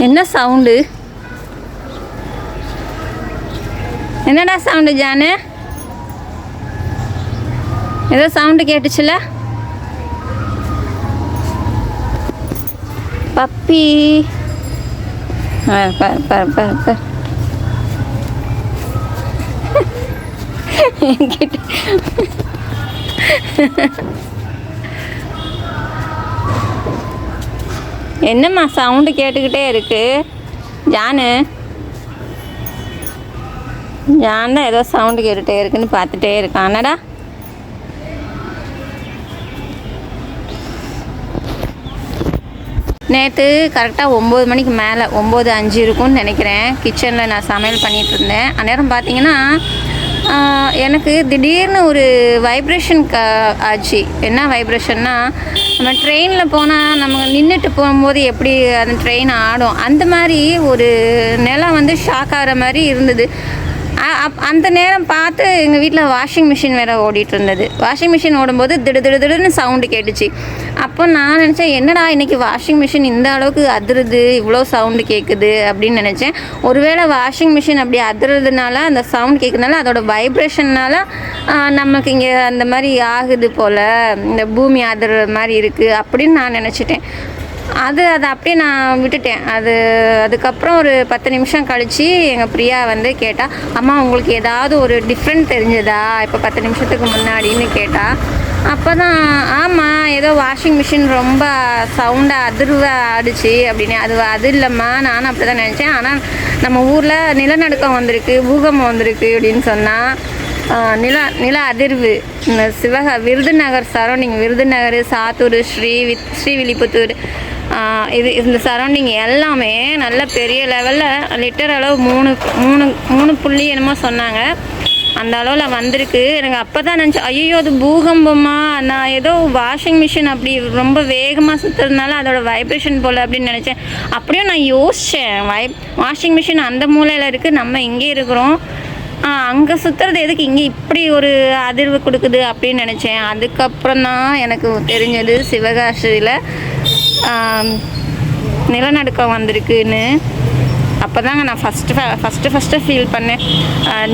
என்ன சவுண்டு? என்னடா சவுண்டு ஜானு? ஏதோ சவுண்டு கேட்டுச்சுல? பப்பி. ஆ, என்கிட்ட என்னம்மா சவுண்டு கேட்டுக்கிட்டே இருக்கு? ஜானு. ஜான் தான் ஏதோ சவுண்டு கேட்டுகிட்டே இருக்குன்னு பார்த்துட்டே இருக்கான். என்னடா? நேற்று கரெக்டாக ஒம்பது மணிக்கு மேலே ஒம்பது அஞ்சு இருக்கும்னு நினைக்கிறேன். கிச்சனில் நான் சமையல் பண்ணிகிட்டு இருந்தேன். அந்நேரம் பார்த்தீங்கன்னா எனக்கு திடீர்னு ஒரு வைப்ரேஷன் க ஆச்சு. என்ன வைப்ரேஷன்னா நம்ம ட்ரெயினில் போனால் நம்ம நின்றுட்டு போகும்போது எப்படி அந்த ட்ரெயின் ஆடும் அந்த மாதிரி ஒரு நிலம் வந்து ஷாக் ஆகிற மாதிரி இருந்தது. அப்- அந்த நேரம் பார்த்து எங்கள் வீட்டில் வாஷிங் மிஷின் வேறு ஓடிட்டு இருந்தது வாஷிங் மிஷின் ஓடும்போது திடு திடு திடுன்னு சவுண்டு கேட்டுச்சு. அப்போ நான் நினச்சேன் என்னடா இன்றைக்கி வாஷிங் மிஷின் இந்த அளவுக்கு அதிருது இவ்வளோ சவுண்டு கேட்குது அப்படின்னு நினச்சேன். ஒருவேளை வாஷிங் மிஷின் அப்படி அதிரதுனால அந்த சவுண்ட் கேட்குறதுனால அதோட வைப்ரேஷன்னால நமக்கு இங்கே அந்த மாதிரி ஆகுது போல் இந்த பூமி அதிர்ற மாதிரி இருக்குது அப்படின்னு நான் நினச்சிட்டேன். அது அதை அப்படியே நான் விட்டுட்டேன். அது அதுக்கப்புறம் ஒரு பத்து நிமிஷம் கழித்து எங்கள் பிரியா வந்து கேட்டால் அம்மா உங்களுக்கு ஏதாவது ஒரு டிஃப்ரெண்ட் தெரிஞ்சதா? இப்போ பத்து நிமிஷத்துக்கு முன்னாடின்னு கேட்டால் அப்போ தான் ஆமாம் ஏதோ வாஷிங் மிஷின் ரொம்ப சவுண்டாக அதிர்வை ஆடிச்சு அப்படின்னு. அது அது இல்லைம்மா நானும் அப்படி தான் நினச்சேன். ஆனால் நம்ம ஊரில் நிலநடுக்கம் வந்திருக்கு பூகம்பம் வந்திருக்கு அப்படின்னு சொன்னால் நில நில அதிர்வு. இந்த சிவக விருதுநகர் சரௌண்டிங் விருதுநகர் சாத்தூர் ஸ்ரீ வித் ஸ்ரீவில்லிபுத்தூர் இது இந்த சரௌண்டிங் எல்லாமே நல்ல பெரிய லெவலில் லிட்டர் அளவு மூணு மூணு மூணு புள்ளி என்னமோ சொன்னாங்க. அந்த அளவில் வந்திருக்கு. எனக்கு அப்போ தான் நினச்சேன் ஐயோ அது பூகம்பமா? நான் ஏதோ வாஷிங் மிஷின் அப்படி ரொம்ப வேகமாக சுற்றுறதுனால அதோட வைப்ரேஷன் போல் அப்படின்னு நினச்சேன். அப்படியும் நான் யோசித்தேன் வை வாஷிங் மிஷின் அந்த மூலையில் இருக்குது நம்ம இங்கே இருக்கிறோம். அங்கே சுற்றுறது எதுக்கு? இங்கே இப்படி ஒரு அதிர்வு கொடுக்குது அப்படின்னு நினச்சேன். அதுக்கப்புறம் தான் எனக்கு தெரிஞ்சது சிவகாசியில் நிலநடுக்கம் வந்திருக்குன்னு. அப்போ தாங்க நான் ஃபஸ்ட்டு ஃபஸ்ட்டு ஃபஸ்ட்டு ஃபீல் பண்ணேன்.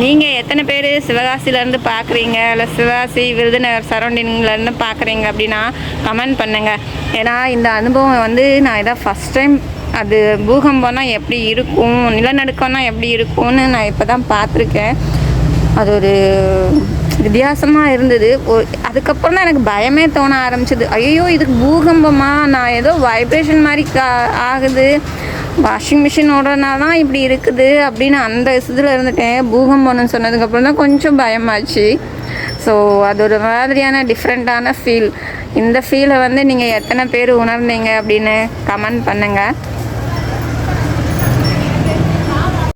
நீங்கள் எத்தனை பேர் சிவகாசிலேருந்து பார்க்குறீங்க இல்லை சிவகாசி விருதுநகர் சரௌண்டிங்லேருந்து பார்க்குறீங்க அப்படின்னா கமெண்ட் பண்ணுங்கள் ஏன்னா இந்த அனுபவம் வந்து நான் இதான் ஃபஸ்ட் டைம் அது பூகம்பம்னா எப்படி இருக்கும் நிலநடுக்கம்னா எப்படி இருக்கும்னு நான் இப்போ தான் பார்த்துருக்கேன். அது ஒரு வித்தியாசமாக இருந்தது. அதுக்கப்புறம் தான் எனக்கு பயமே தோண ஆரம்பிச்சது. ஐயோ இதுக்கு பூகம்பமா? நான் ஏதோ வைப்ரேஷன் மாதிரி கா ஆகுது. வாஷிங் மிஷின் ஓடுறதுனால தான் இப்படி இருக்குது அப்படின்னு அந்த இதில் இருந்துட்டேன். பூகம்பம்னு சொன்னதுக்கப்புறம் தான் கொஞ்சம் பயமாச்சு. ஸோ அது ஒரு மாதிரியான டிஃப்ரெண்ட்டான ஃபீல் இந்த ஃபீலை வந்து நீங்கள் எத்தனை பேர் உணர்ந்தீங்க அப்படின்னு கமெண்ட் பண்ணுங்கள்